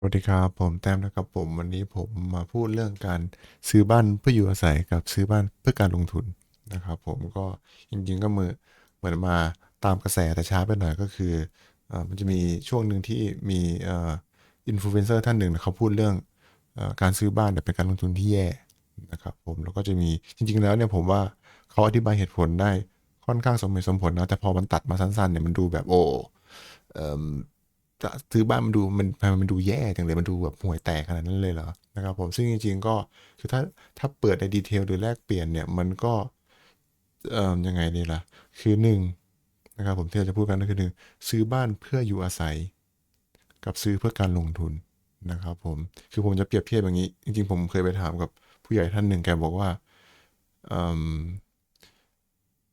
สวัสดีครับ ผมแต้มนะครับผมวันนี้ผมมาพูดเรื่องการซื้อบ้านเพื่ออยู่อาศัยกับซื้อบ้านเพื่อการลงทุนนะครับผมก็จริงๆก็มือเหมือนมาตามกระแสแต่ช้าไปหน่อยก็คืออมันจะมีช่วงหนึ่งที่มีอินฟลูเอนเซอร์ท่านหนึ่งเขาพูดเรื่องอการซื้อบ้านแต่เป็นการลงทุนที่แย่นะครับผมแล้วก็จะมีจริง ๆ แล้วเนี่ยผมว่าเขาอธิบายเหตุผลได้ค่อนข้างสมเหตุสมผลนะแต่พอมันตัดมาสั้นๆเนี่ยมันดูแบบโอ้ ซื้อบ้านมันดูมันมันดูแย่จังเลยมันดูแบบห่วยแตกขนาดนั้นเลยเหรอนะครับผมซึ่งจริง ๆ ก็คือถ้าถ้าเปิดในดีเทลหรือแลกเปลี่ยนเนี่ยมันก็เอ่อยังไงดีล่ะ คือหนึ่งนะครับผมที่เราจะพูดกันก็คือหนึ่งซื้อบ้านเพื่ออยู่อาศัย กับซื้อเพื่อการลงทุนนะครับผมคือผมจะเปรียบเทียบอย่างนี้ จริง ๆ ผมเคยไปถามกับผู้ใหญ่ท่านหนึ่งแกบอกว่า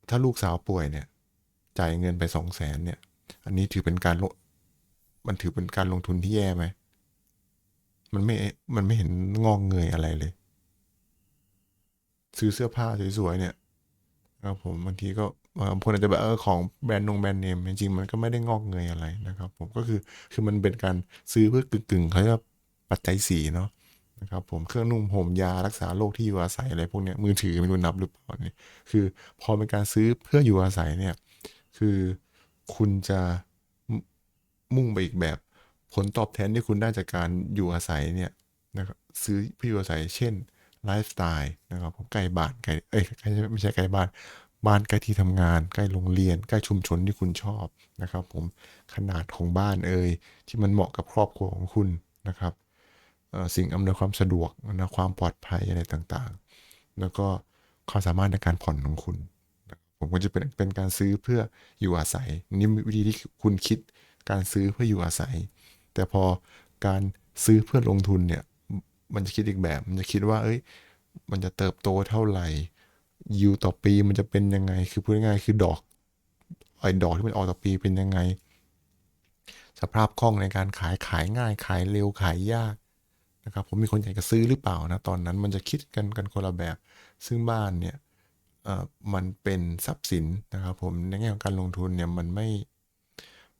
ถ้าลูกสาวป่วยเนี่ย จ่ายเงินไปสองแสนเนี่ย อันนี้ถือเป็นการลง มันถือเป็นการลงทุนที่แย่ไหม มันไม่ มันไม่เห็นงอกเงยอะไรเลย ซื้อเสื้อผ้าสวยๆเนี่ยครับผมบางทีก็บางคนอาจจะแบบเออของแบรนด์นงแบรนด์เนมจริงๆมันก็ไม่ได้งอกเงยอะไรนะครับ ผมก็คือคือมันเป็นการซื้อเพื่อกึ่งๆเขาเรียกว่าปัจจัยสีเนาะนะครับ ผมเครื่องนุ่งห่มยารักษาโรคที่อยู่อาศัยอะไรพวกเนี้ยมือถือไม่รู้นับหรือเปล่านี่คือ พอเป็นการซื้อเพื่ออยู่อาศัยเนี่ย คือคุณจะ มุ่งไปอีกแบบ ผลตอบแทนที่คุณได้จากการอยู่อาศัยเนี่ยนะครับซื้อเพื่ออยู่อาศัยเช่นไลฟ์สไตล์นะครับผมใกล้บ้านใกล้เอ้ยไม่ใช่ใกล้บ้านบ้านใกล้ที่ทำงานใกล้โรงเรียน ใกล้ชุมชนที่คุณชอบนะครับ ผมขนาดของบ้านเอ่ยที่มันเหมาะกับครอบครัวของคุณนะครับสิ่งอำนวยความสะดวกนะความปลอดภัยอะไรต่างๆ แล้วก็ความสามารถในการผ่อนของคุณ ผมก็จะเป็นเป็นการซื้อเพื่ออยู่อาศัยนี่วิธีที่คุณคิด การซื้อเพื่ออยู่อาศัย แต่พอการซื้อเพื่อลงทุนเนี่ย มันจะคิดอีกแบบ มันจะคิดว่า เอ้ย มันจะเติบโตเท่าไหร่ยิวต่อปีมันจะเป็นยังไง คือพูดง่ายคือดอกไอ้ดอกที่มันออกต่อปีเป็นยังไง สภาพคล่องในการขายขายง่าย ขายเร็วขายยากนะครับ ผมมีคนอยากจะซื้อหรือเปล่านะ ตอนนั้นมันจะคิดกันกันคนละแบบ ซึ่งบ้านเนี่ยเอ่อมันเป็นทรัพย์สินนะครับผมในแง่ของการลงทุนเนี่ยมันไม่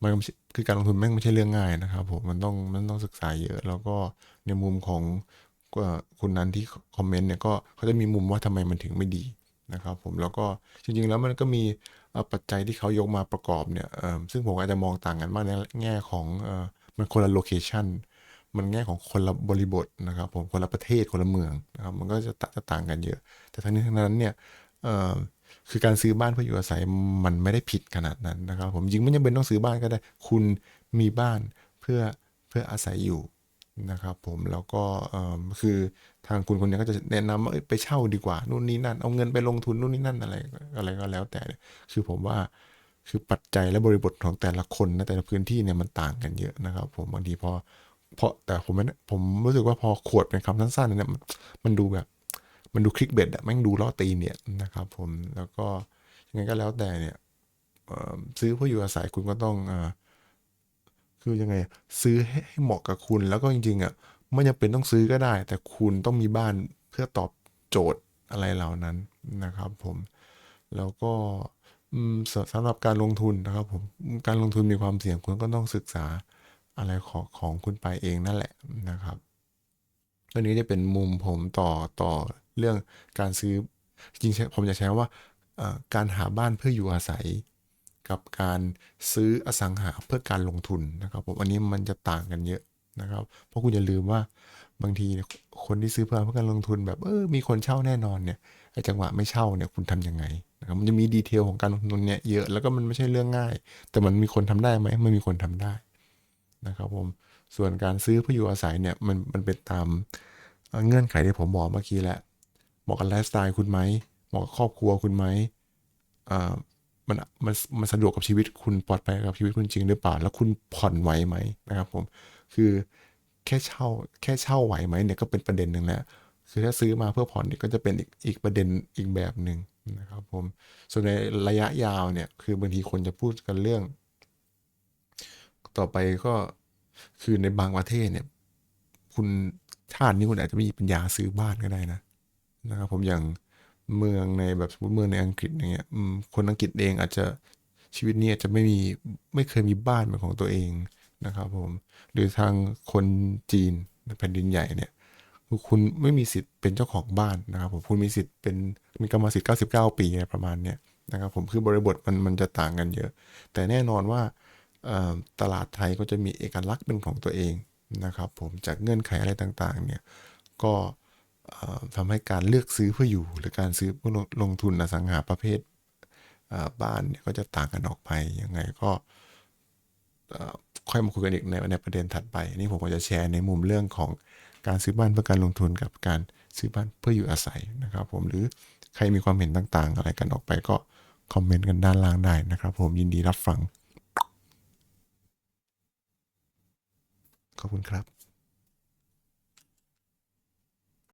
มันคือการลงทุนแม่งไม่ใช่เรื่องง่ายนะครับผมมันต้องมันต้องศึกษาเยอะ แล้วก็ในมุมของคุณนั้นที่คอมเมนต์เนี่ยก็เขาจะมีมุมว่าทำไมมันถึงไม่ดีนะครับผมแล้วก็จริงๆแล้วมันก็มีปัจจัยที่เขายกมาประกอบเนี่ยเออซึ่งผมอาจจะมองต่างกันมากในแง่ของเออมันคนละโลเคชันมันแง่ของคนละบริบทนะครับผมคนละประเทศคนละเมืองนะครับมันก็จะตจะต่างกันเยอะ แต่ทั้งนี้ทั้งนั้นเนี่ย คือการซื้อบ้านเพื่ออยู่อาศัยมันไม่ได้ผิดขนาดนั้นนะครับ ผมจริงไม่จำเป็นต้องซื้อบ้านก็ได้ คุณมีบ้านเพื่อเพื่ออาศัยอยู่นะครับผมแล้วก็คือทางคุณคนนี้ก็จะแนะนำว่าไปเช่าดีกว่านู่นนี่นั่นเอาเงินไปลงทุนนู่นนี่นั่นอะไรอะไรก็แล้วแต่คือผมว่าคือปัจจัยและบริบทของแต่ละคนนะแต่ละพื้นที่เนี่ยมันต่างกันเยอะนะครับ ผมบางทีพอพอแต่ผมผมรู้สึกว่าพอขวดเป็นคำสั้นๆเนี่ยมันดูแบบ มันดูคลิกเบ็ดอะแม่งดูล่อตีเนี่ยนะครับผมแล้วก็ยังไงก็แล้วแต่เนี่ยซื้อเพื่ออยู่อาศัยคุณก็ต้องอคือยังไงซื้อให้ใหเหมาะกับคุณ แล้วก็จริงๆอะไม่จำเป็นต้องซื้อก็ได้ แต่คุณต้องมีบ้านเพื่อตอบโจทย์อะไรเหล่านั้นนะครับ ผมแล้วก็สำหรับการลงทุนนะครับผมการลงทุนมีความเสี่ยงคุณก็ต้องศึกษาอะไรของของคุณไปเองนั่นแหละนะครับเรื่องนี้จะเป็นมุมผมต่อต่อ เรื่องการซื้อจริงผมจะใช้ว่าการหาบ้านเพื่ออยู่อาศัย กับการซื้ออสังหาเพื่อการลงทุนนะครับผมอันนี้มันจะต่างกันเยอะนะครับ เพราะคุณอย่าลืมว่าบางทีคนที่ซื้อเพื่อเพื่อการลงทุนแบบเออมีคนเช่าแน่นอนเนี่ยไอ้จังหวะไม่เช่าเนี่ยคุณทำยังไงนะครับมันจะมีดีเทลของการลงทุนเนี่ยเยอะแล้วก็มันไม่ใช่เรื่องง่าย แต่มันมีคนทำได้ไหมมันมีคนทำได้นะครับผมส่วนการซื้อเพื่ออยู่อาศัยเนี่ยมันมันเป็นตามเอ่อเงื่อนไขที่ผมบอกเมื่อกี้แหละ เหมาะกับไลฟ์สไตล์คุณไหมเหมาะกับครอบครัวคุณไหมอ่ามันมันมันสะดวกกับชีวิตคุณปลอดภัยกับชีวิตคุณจริงหรือเปล่า แล้วคุณผ่อนไหวไหมนะครับผมคือแค่เช่าแค่เช่าไหวไหมเนี่ยก็เป็นประเด็นหนึ่งแล้วคือถ้าซื้อมาเพื่อผ่อนเนี่ยก็จะเป็นอีกอีกประเด็นอีกแบบหนึ่งนะครับผมส่วนในระยะยาวเนี่ยคือบางทีคนจะพูดกันเรื่อง ต่อไปก็คือในบางประเทศเนี่ย คุณชาตินี้คุณอาจจะไม่มีปัญญาซื้อบ้านก็ได้นะ นะครับผมอย่างเมืองในแบบสมมติเมืองในอังกฤษอย่างเงี้ยคนอังกฤษเองอาจจะชีวิตนี้อาจจะไม่มีไม่เคยมีบ้านเป็นของตัวเองนะครับผมหรือทางคนจีนแผ่นดินใหญ่เนี่ยคือคุณไม่มีสิทธิ์เป็นเจ้าของบ้านนะครับผมคุณมีสิทธิ์เป็นมีกรรมสิทธิ์ 99 ปีอะไรประมาณเนี้ยนะครับผมคือบริบทมันมันจะต่างกันเยอะ แต่แน่นอนว่าตลาดไทยก็จะมีเอกลักษณ์เป็นของตัวเองนะครับผมจากเงื่อนไขอะไรต่างๆเนี่ยก็ ทำให้การเลือกซื้อเพื่ออยู่ หรือการซื้อเพื่อลงลงทุนอสังหาประเภทบ้านเนี่ยก็จะต่างกันออกไปยังไงก็ค่อยมาคุยกันอีกในในประเด็นถัดไปอันนี่ผมก็จะแชร์ในมุมเรื่องของการซื้อบ้านเพื่อการลงทุนกับการซื้อบ้านเพื่ออยู่อาศัยนะครับ ผมหรือใครมีความเห็นต่างๆ อะไรกันออกไปก็คอมเมนต์กันด้านล่างได้นะครับ ผมยินดีรับฟัง ขอบคุณครับ